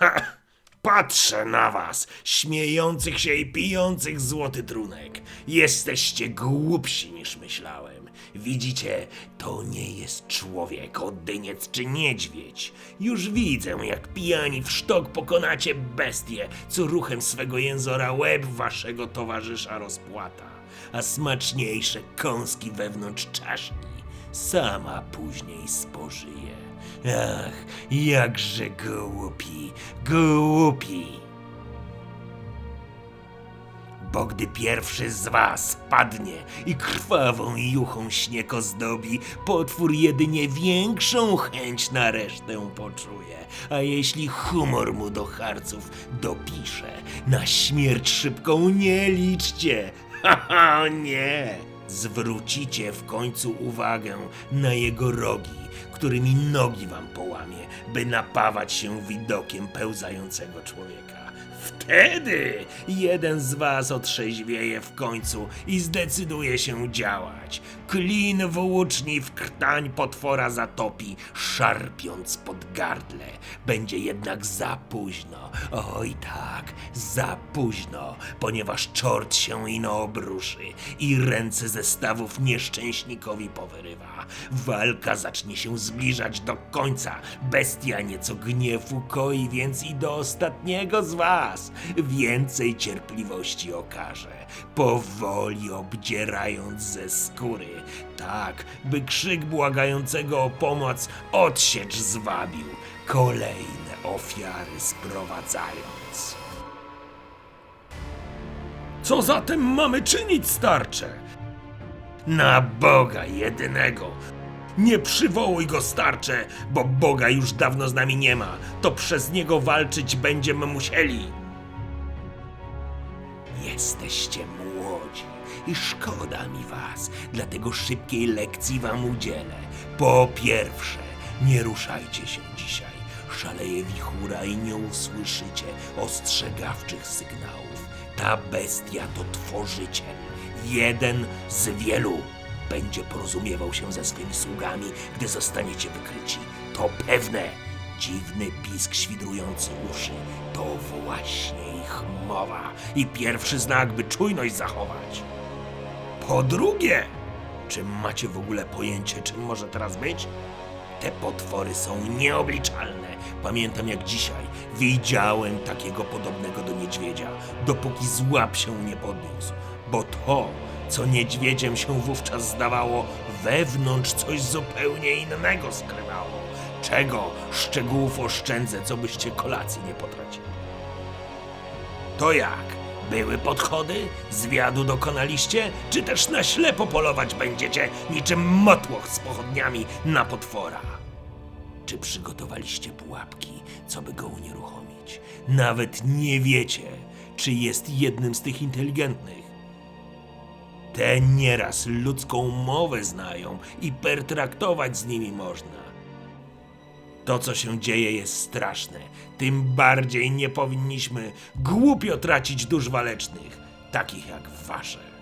Patrzę na was, śmiejących się i pijących złoty trunek. Jesteście głupsi niż myślałem. Widzicie, to nie jest człowiek, oddyniec czy niedźwiedź. Już widzę, jak pijani w sztok pokonacie bestię, co ruchem swego jęzora łeb waszego towarzysza rozpłata, a smaczniejsze kąski wewnątrz czaszki sama później spożyje. Ach, jakże głupi, głupi. Bo gdy pierwszy z was padnie i krwawą juchą śnieg ozdobi, potwór jedynie większą chęć na resztę poczuje. A jeśli humor mu do harców dopisze, na śmierć szybką nie liczcie. Haha, nie! Zwrócicie w końcu uwagę na jego rogi, którymi nogi wam połamie, by napawać się widokiem pełzającego człowieka. Wtedy jeden z was otrzeźwieje w końcu i zdecyduje się działać. Klin włóczni w krtań potwora zatopi, szarpiąc pod gardle. Będzie jednak za późno. Oj tak, za późno, ponieważ czort się ino obruszy i ręce ze stawów nieszczęśnikowi powyrywa. Walka zacznie się zbliżać do końca. Bestia nieco gniew ukoi, więc i do ostatniego z was więcej cierpliwości okaże. Powoli obdzierając ze skóry, tak by krzyk błagającego o pomoc odsiecz zwabił, kolejne ofiary sprowadzając. Co zatem mamy czynić, starcze? Na Boga jedynego. Nie przywołuj go, starcze, bo Boga już dawno z nami nie ma. To przez niego walczyć będziemy musieli. Jesteście młodzi i szkoda mi was, dlatego szybkiej lekcji wam udzielę. Po pierwsze, nie ruszajcie się dzisiaj. Szaleje wichura i nie usłyszycie ostrzegawczych sygnałów. Ta bestia to tworzyciel. Jeden z wielu będzie porozumiewał się ze swymi sługami, gdy zostaniecie wykryci. To pewne. Dziwny pisk świdrujący uszy to właśnie ich mowa i pierwszy znak, by czujność zachować. Po drugie, czy macie w ogóle pojęcie, czym może teraz być? Te potwory są nieobliczalne. Pamiętam jak dzisiaj widziałem takiego podobnego do niedźwiedzia, dopóki złap się nie podniósł. Bo to, co niedźwiedziem się wówczas zdawało, wewnątrz coś zupełnie innego skrywało. Czego szczegółów oszczędzę, co byście kolacji nie potracili. To jak? Były podchody? Zwiadu dokonaliście? Czy też na ślepo polować będziecie niczym motłoch z pochodniami na potwora? Czy przygotowaliście pułapki, co by go unieruchomić? Nawet nie wiecie, czy jest jednym z tych inteligentnych. Te nieraz ludzką mowę znają i pertraktować z nimi można. To, co się dzieje, jest straszne. Tym bardziej nie powinniśmy głupio tracić dusz walecznych, takich jak wasze.